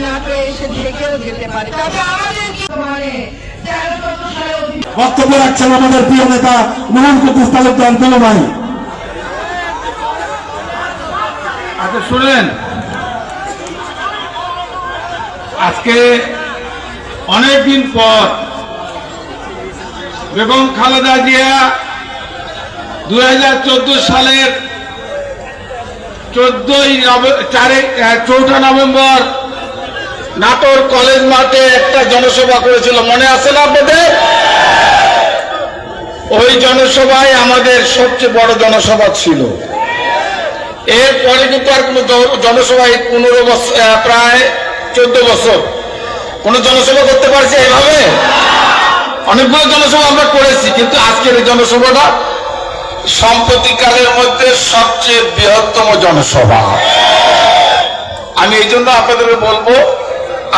নাটোরে এসে থেকেও যেতে পারে। তবে আমাদের কি মানে বক্তব্য রাখছেন আমাদের প্রিয় নেতা মোহন কুদ্দুস তালুকদার দুলু ভাই আচ্ছা শুনলেন? আজকে অনেক দিন পর বেগম খালেদা জিয়া দু হাজার চোদ্দ সালের চোদ্দই চারে চৌঠা নভেম্বর নাটোর কলেজ মাঠে একটা জনসভা করেছিল। মনে আছে না আপনাদের? ওই জনসভায় আমাদের সবচেয়ে বড় জনসভা ছিল। এরপরে কিন্তু আর কোনো জনসভায় পনেরো বছর প্রায় চোদ্দ বছর। কোন জনসভা করতে পারছে এভাবে অনেকগুলো জনসভা আমরা করেছি, কিন্তু আজকের এই জনসভাটা সাম্প্রতিককালের মধ্যে সবচেয়ে বৃহত্তম জনসভা। আমি এই জন্য আপনাদের বলব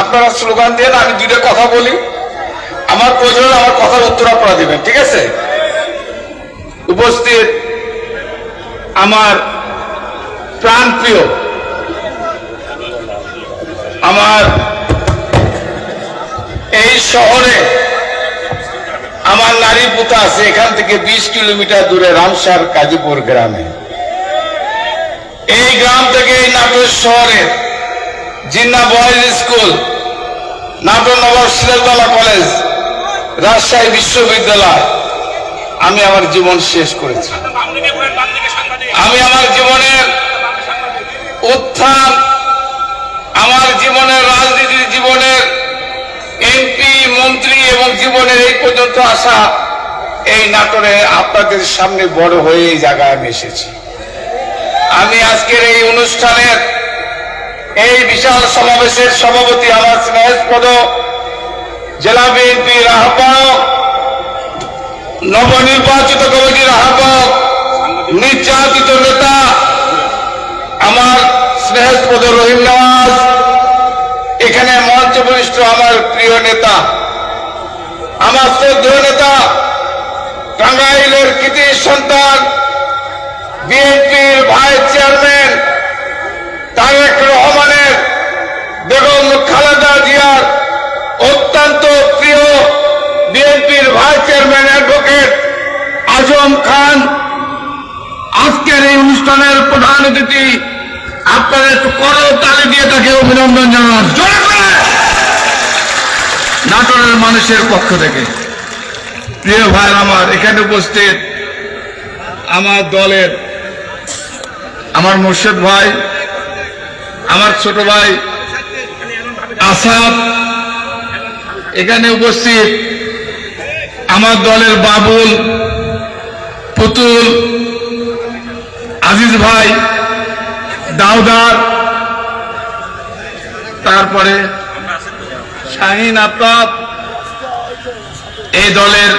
আপনারা স্লোগান দেন আমি দুইটা কথা বলি। আমার প্রয়োজন আমার কথার উত্তর আপনারা দেবেন, ঠিক আছে? উপস্থিত আমার প্রাণ প্রিয় আমার এই শহরে আমার নারী পুতা আছে, এখান থেকে ২০ কিলোমিটার দূরে রামসার কাজীপুর গ্রামে। এই গ্রাম থেকে এই নাটোর শহরে Jinnah boys school, Natore Nawab Sirajuddaula college, Rajshahi বিশ্ববিদ্যালয়। আমি আমার জীবন শেষ করেছি। আমি আমার জীবনের উত্থান, আমার জীবনের রাজনীতির জীবনের এমপি, মন্ত্রী এবং জীবনের এই পর্যন্ত আসা এই নাটোরে আপনাদের সামনে বড় হয়ে এই জায়গায় আমি এসেছি। আমি আজকের এই অনুষ্ঠানের এই বিশাল সমাবেশের সভাপতি আমার স্নেহস্পদ জেলা বিএনপির আহ্বায়ক নবনির্বাচিত কমিটির আহ্বায়ক নির্যাতিত নেতা, আমার স্নেহস্পদ রহিম নওয়াজ, এখানে মঞ্চ বরিষ্ঠ আমার প্রিয় নেতা, আমার শ্রদ্ধেয় নেতা, টাঙ্গাইলের কৃতি সন্তান, বিএনপির ভাইস চেয়ারম্যান তারেক রহমানের অত্যন্ত প্রিয় বিএনপির vice chairman advocate Azam Khan, আজকের এই অনুষ্ঠানের প্রধান অতিথি আপনারা একটু করো তালি দিয়ে তাকে অভিনন্দন জানান। নাটোরের মানুষের পক্ষ থেকে। প্রিয় ভাই আমার এখানে উপস্থিত আমার দলের আমার মুর্শেদ ভাই, আমার ছোট ভাই আসাদ এখানে উপস্থিত আমার দলের বাবুল, পুতুল, আজিজ ভাই, দাউদার, তারপরে শাহিন আফতাব, এই দলের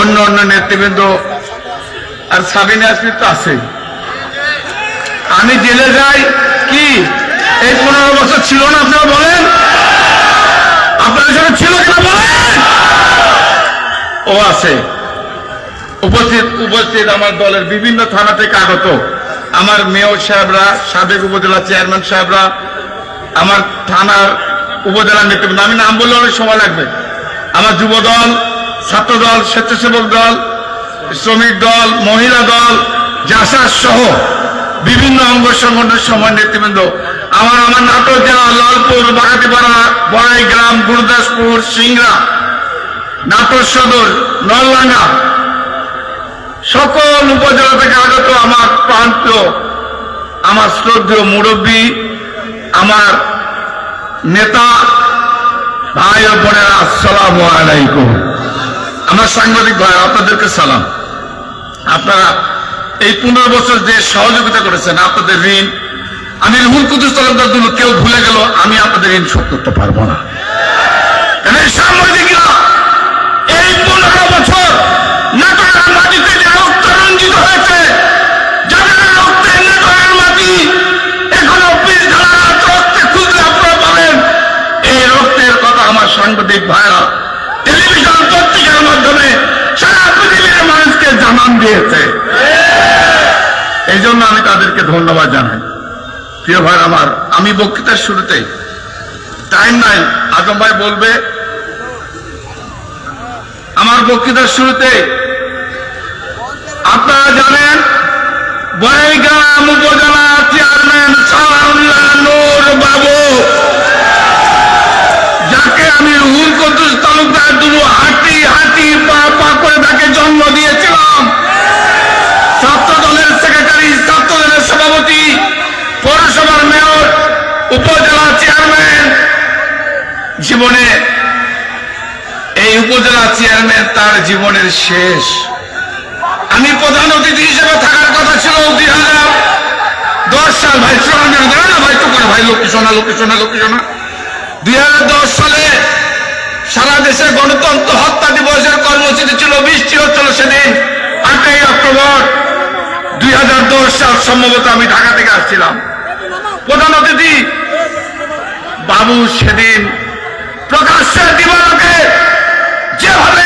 অন্য অন্য নেতৃবৃন্দ আর সাবিন আসমির তো আছেই। আমি জেলে যাই কি? এই পনেরো বছর ছিল না, আপনারা বলেন? আপনাদের সাথে ছিল কিনা ও আছে। উপস্থিত উপস্থিত আমার দলের বিভিন্ন থানা থেকে আগত। আমার মেয়র সাহেবরা, সাবেক উপজেলা চেয়ারম্যান সাহেবরা, আমার থানার উপজেলা নেতৃবৃন্দ। আমি নাম বললে অনেক সময় লাগবে। আমার যুব দল ছাত্র দল স্বেচ্ছাসেবক দল, শ্রমিক দল, মহিলা দল জাসার সহ বিভিন্ন অঙ্গ সংগঠনের সময় নেতৃবৃন্দ। আমার আমার নাটক জেলা লালপুর, বাগাতিপাড়া, বড়াই গ্রাম, গুরুদাসপুর, সিংড়া, নাটোর সদর, নলডাঙ্গা। সকল উপজেলা থেকে আগত আমার প্রান্ত আমার শ্রদ্ধেয় মুরব্বী, আমার নেতা, ভাই ও বোনেরা, আসসালাম আলাইকুম। আমার সাংবাদিক ভাই, আপনাদেরকে সালাম। আপনারা এই পনেরো বছর যে সহযোগিতা করেছেন, আপনাদের ঋণ আমি রুহুল কুদুস তরফদার দুল কেউ ভুলে গেল, আমি আপনাদের ঋণ শোধ করতে পারব না। এই রক্ত হয়েছে এই রক্তের কথা আমার সাংবাদিক ভাইরা মানুষকে জানান দিয়েছে। এই জন্য আমি তাদেরকে ধন্যবাদ জানাই। প্রিয় ভাই আমার, আমি বক্তৃতার শুরুতে টাইম নাই, আজম ভাই বলবে। আমার বক্তৃতার শুরুতে, আপনারা জানেন, বড়াইগ্রাম উপজেলা চেয়ারম্যান জীবনের শেষ। আমি প্রধান অতিথি হিসেবে থাকার কথা ছিল দুই হাজার। দশ সাল, ভাই, শোনা না ভাই তো করে, ভাই লোক শোনা লোক শোনা লোক শোনা দুই হাজার দশ সালে সারা দেশে গণতন্ত্র হত্যা দিবসের কর্মসূচি ছিল, বৃষ্টি হচ্ছিল সেদিন, আটই অক্টোবর। দুই হাজার দশ সাল সম্ভবত আমি ঢাকা থেকে আসছিলাম। প্রধান অতিথি, বাবু সেদিন প্রকাশ্যে দিবালোকে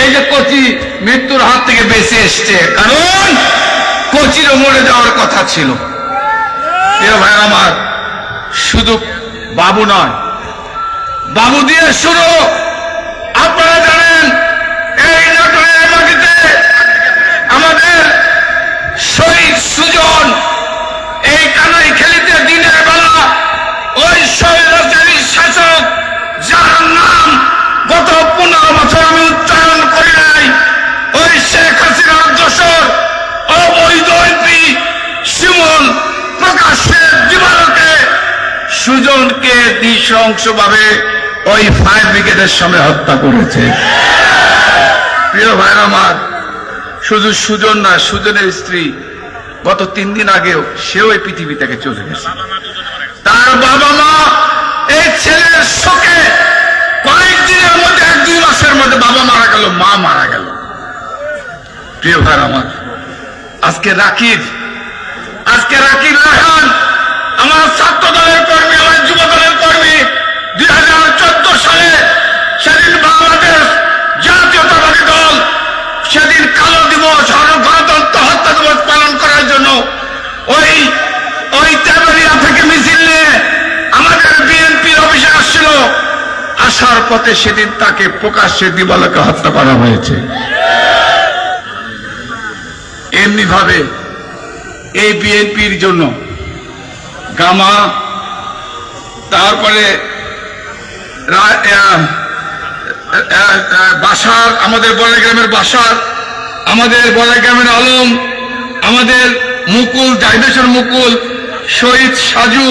এই যে কচি মৃত্যুর হাত থেকে বেঁচে এসছে, কারণ কচিরও মরে যাওয়ার কথা ছিল। ভাই আমার, শুধু বাবু নয়, বাবু দিয়ে শুরু। আপনারা সুজনকে নৃশংসভাবে ওই ফায়ার ব্রিগেডের হত্যা করেছে। প্রিয় ভাইর আমার, শুধু সুজন না, সুজনের স্ত্রী গত তিন দিন সেও এই পৃথিবী থেকে চলে গেছে। তার বাবা মা এই ছেলের শোকে কয়েকদিনের মধ্যে, এক দুই মাসের মধ্যে বাবা মারা গেল, মা মারা গেল। প্রিয় ভাই আমার, আজকে রাকিব আজকে রাকিব রাহান, আমার ছাত্র দলের কর্মী, আমার যুব কর্মী দুই সালে সেদিন বাংলাদেশ জাতীয়তাবাদী দল, সেদিন কালো দিবস গণতন্ত্র হত্যা দিবস পালন করার জন্য ওই ওই তেবালিয়া থেকে মিছিল নিয়ে আমাদের বিএনপির অফিসে আসছিল। আসার পথে সেদিন তাকে প্রকাশ্যে দিবালকে হত্যা করা হয়েছে। এমনি ভাবে এই বিএনপির জন্য গামা তারপরে বাসার আমাদের বড়াইগ্রামের বাসার আমাদের বড়াইগ্রামের আলম, আমাদের মুকুল জাহিদেশ্বর মুকুল, শহীদ সাজু,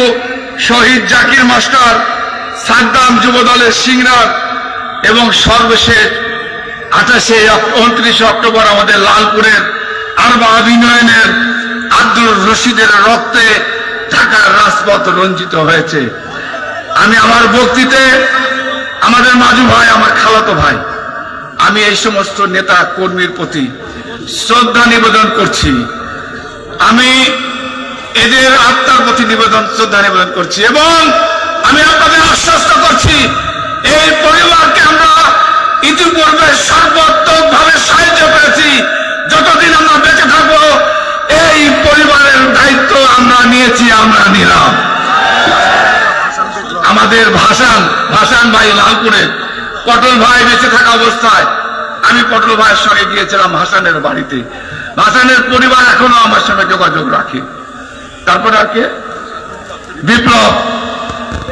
শহীদ জাকির মাস্টার, সাদ্দাম যুব দলের সিংরার এবং সর্বশেষ আঠাশে উনত্রিশে অক্টোবর আমাদের লালপুরের আরবা অভিনয়নের আব্দুল রশিদের রক্তে ঢাকার রাজপথ রঞ্জিত হয়েছে। আমি আমার বক্তৃতে আমাদের মাজু ভাই, আমার খালাতো ভাই, আমি এই সমস্ত নেতা কর্মীর প্রতি শ্রদ্ধা নিবেদন করছি। আমি এদের আত্মার প্রতি নিবেদন, শ্রদ্ধা নিবেদন করছি এবং আমি আপনাদের আশ্বস্ত করছি, এই পরিবারকে আমরা ইতিপূর্বে সর্বোত্তম ভাবে সাহায্য করেছি। যতদিন আমরা বেঁচে থাকব, এই পরিবারের দায়িত্ব আমরা নিয়েছি, আমরা নিলাম। ভাসান ভাসান ভাই লালপুরে। পটল ভাই বেঁচে থাকা অবস্থায় আমি পটল ভাইয়ের সঙ্গে গিয়েছিলাম ভাসানের বাড়িতে। ভাসানের পরিবার এখনও আমার সঙ্গে যোগাযোগ রাখে। তারপরে আর কে? বিপ্লব।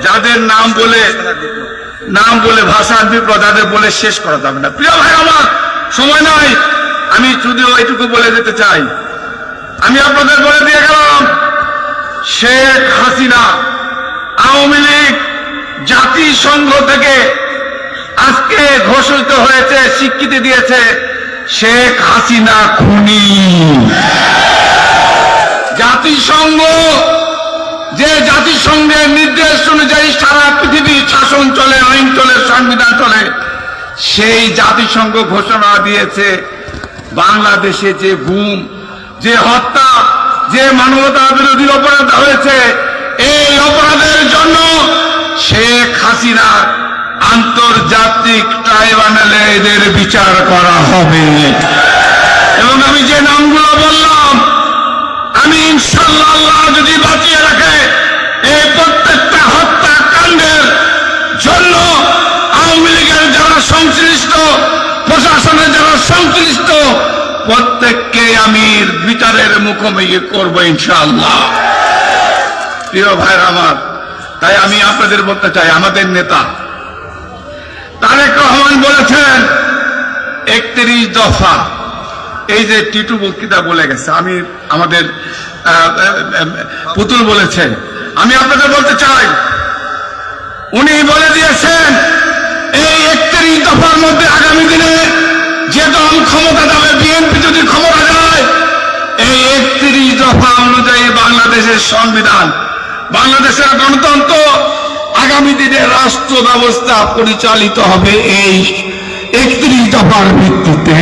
যাদের নাম বলে নাম বলে ভাষান বিপ্লব যাদের বলে শেষ করা যাবে না। প্রিয় ভাই আমার, সময় নাই। আমি শুধু এইটুকু বলে যেতে চাই। আমি আপনাদের বলে দিয়ে গেলাম, শেখ হাসিনা, আওয়ামী লীগ জাতিসংঘ থেকে আজকে ঘোষিত হয়েছে, স্বীকৃতি দিয়েছে শেখ হাসিনা খুনি। জাতিসংঘ, যে জাতিসংঘের নির্দেশ অনুযায়ী সারা পৃথিবীর শাসন চলে, আইন চলে, সংবিধান চলে, সেই জাতিসংঘ ঘোষণা দিয়েছে বাংলাদেশে যে গুম, যে হত্যা, যে মানবতা বিরোধী অপরাধ হয়েছে, এই অপরাধের জন্য শেখ হাসিনার আন্তর্জাতিক ট্রাইব্যুনালে এদের বিচার করা হবে। এবং আমি যে নামগুলো বললাম, আমি ইনশাল্লাহ যদি বাঁচিয়ে রাখে, এই প্রত্যেকটা হত্যাকাণ্ডের জন্য আওয়ামী লীগের যারা সংশ্লিষ্ট, প্রশাসনের যারা সংশ্লিষ্ট, প্রত্যেককে আমি বিচারের মুখোমুখি করব ইনশাআল্লাহ। প্রিয় ভাইরা আমার তাই আমি আপনাদের বলতে চাই, আমাদের নেতা তারেক রহমান বলেছেন, একত্রিশ দফা, এই যে টিটু বক্তৃতা বলে গেছে, আমি আমাদের পুতুল বলেছে আমি আপনাদের বলতে চাই, উনি বলে দিয়েছেন, এই একত্রিশ দফার মধ্যে আগামী দিনে যে দল ক্ষমতা যাবে, বিএনপি যদি ক্ষমতা যায়, এই একত্রিশ দফা অনুযায়ী বাংলাদেশের সংবিধান বাংলাদেশের গণতন্ত্র আগামী দিনে রাষ্ট্র ব্যবস্থা পরিচালিত হবে এই একত্রিশ দফার ভিত্তিতে।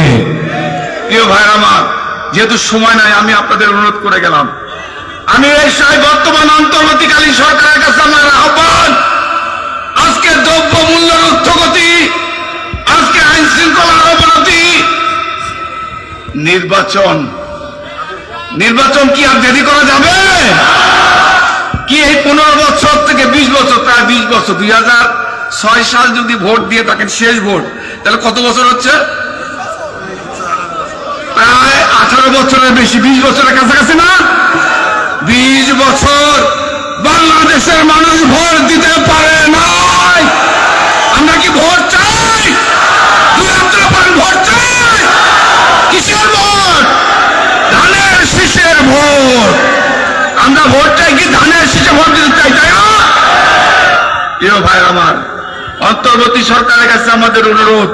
প্রিয় ভাই আমার, যেহেতু সময় নাই, আমি আপনাদের অনুরোধ করে গেলাম। আমি এই বর্তমান অন্তর্বর্তীকালীন সরকারের কাছে আমার আহ্বান, আজকে দ্রব্য মূল্যের উর্ধগতি আজকে আইন শৃঙ্খলার অবনতি, নির্বাচন নির্বাচন কি আর দেরি করা যাবে? কি এই পনেরো বছর থেকে বিশ বছর, প্রায় বিশ বছর, দুই হাজার ছয় সাল যদি ভোট দিয়ে থাকেন, শেষ ভোট, তাহলে কত বছর হচ্ছে? প্রায় আঠারো বছরের বেশি, বিশ বছরের কাছাকাছি না বিশ বছর বাংলাদেশের মানুষ ভোট দিতে পারে নাই আমরা কি ভোট চাই দুই হাত তুলে বলেন, ভোট চাই কিসের ভোট ধানের শীষের ভোট আমরা ভোট চাই কি ধানের শীষে ভোট দিতে চাই তাই না ভাই আমার, অন্তর্বর্তী সরকারের কাছে আমাদের অনুরোধ।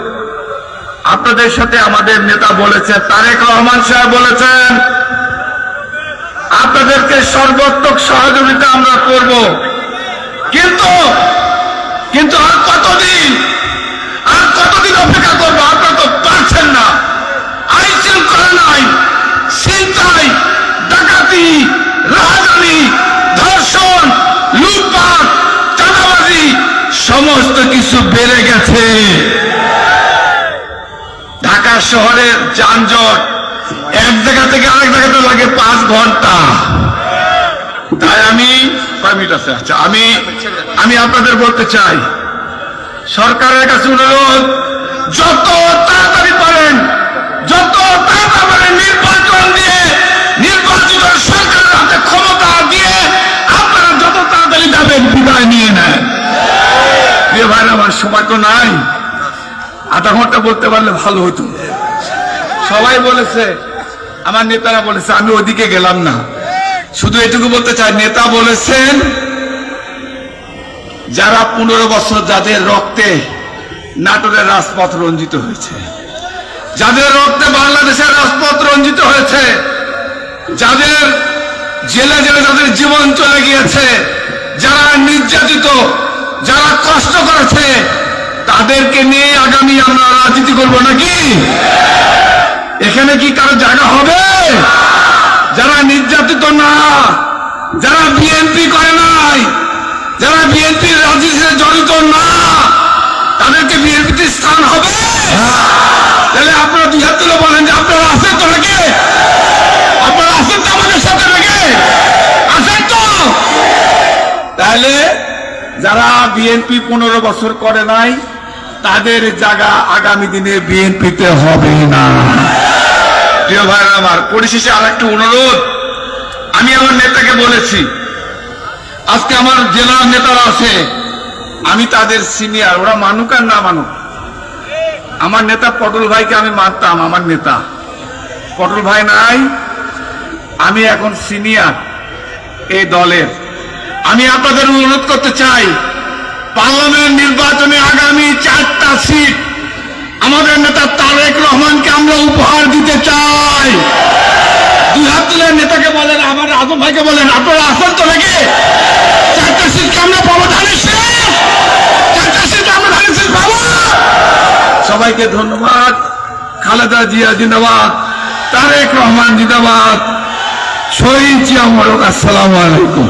আপনাদের সাথে আমাদের নেতা বলেছেন, তারেক রহমান সাহেব বলেছেন, আপনাদেরকে সর্বাত্মক সহযোগিতা আমরা করব। কিন্তু কিন্তু আর কতদিন আর কতদিন অপেক্ষা করব আপনারা তো পারছেন না। আইন শৃঙ্খলা নাই ছিনতাই ডাকাতি রাহাজানি সমস্ত কিছু বেড়ে গেছে। ঢাকা শহরের যানজট এক জায়গা থেকে আরেক জায়গাতে লাগে পাঁচ ঘণ্টা। তাই আমি আচ্ছা আমি আমি আপনাদের বলতে চাই, সরকারের কাছে অনুরোধ, যত তাড়াতাড়ি পারেন, যত তাড়াতাড়ি নির্বাচন দিয়ে, নির্বাচিত সরকারের হাতে ক্ষমতা দিয়ে আপনারা যত তাড়াতাড়ি যাবেন বিদায় নিয়ে নেন। প্রিয় ভাই আমার সময় তো নাই। আধা ঘণ্টা বলতে পারলে ভালো হতো। সবাই বলেছে, আমার নেতারা বলেছে, আমি ওদিকে গেলাম না। শুধু এটুকু বলতে চাই, নেতা বলেছেন, যারা পনেরো বছর যাদের রক্তে নাটোরের রাজপথ রঞ্জিত হয়েছে, যাদের রক্তে বাংলাদেশের রাজপথ রঞ্জিত হয়েছে, যাদের জেলে জেলে যাদের জীবন চলে গিয়েছে, যারা নির্যাতিত যারা কষ্ট করেছে, তাদেরকে নিয়ে আগামী আমরা রাজনীতি করব নাকি? এখানে কি কারও জায়গা হবে? যারা নির্যাতিত না, যারা বিএনপি করে নাই, যারা বিএনপি রাজনীতিতে জড়িত না, তাদেরকে বিএনপিতে স্থান হবে? তাহলে আপনারা দুই হাত তুলে বলেন যে আপনারা আছেন তো নাকি? আপনারা আছেন তো আমাদের সাথে নাকি? আছেন তো? তাহলে যারা বিএনপি পনেরো বছর করে নাই, তাদের জায়গা আগামী দিনে বিএনপিতে হবে না। প্রিয় ভাই আমার, পরিশেষে আর একটা অনুরোধ। আমি আমার নেতাকে বলেছি, আজকে আমার জেলার নেতারা আছে, আমি তাদের সিনিয়র, ওরা মানুক আর না মানুক। আমার নেতা পটল ভাইকে আমি মানতাম আমার নেতা। পটল ভাই নাই, আমি এখন সিনিয়র এই দলের। আমি আপনাদের অনুরোধ করতে চাই, পার্লামেন্ট নির্বাচনে আগামী চারটা সিট আমাদের নেতা তারেক রহমানকে আমরা উপহার দিতে চাই। দুই হাত তুলে নেতাকে বলেন, আমার আজম ভাইকে বলেন, আপনারা আসেন তো নাকি? চারটা সিটকে আমরা পাবো? ধানের চারটা সিট আমরা ধানের শেষ পাবো! সবাইকে ধন্যবাদ। খালেদা জিয়া জিন্দাবাদ, তারেক রহমান জিন্দাবাদ। শহীদ জিয়া মরক আসসালামু আলাইকুম।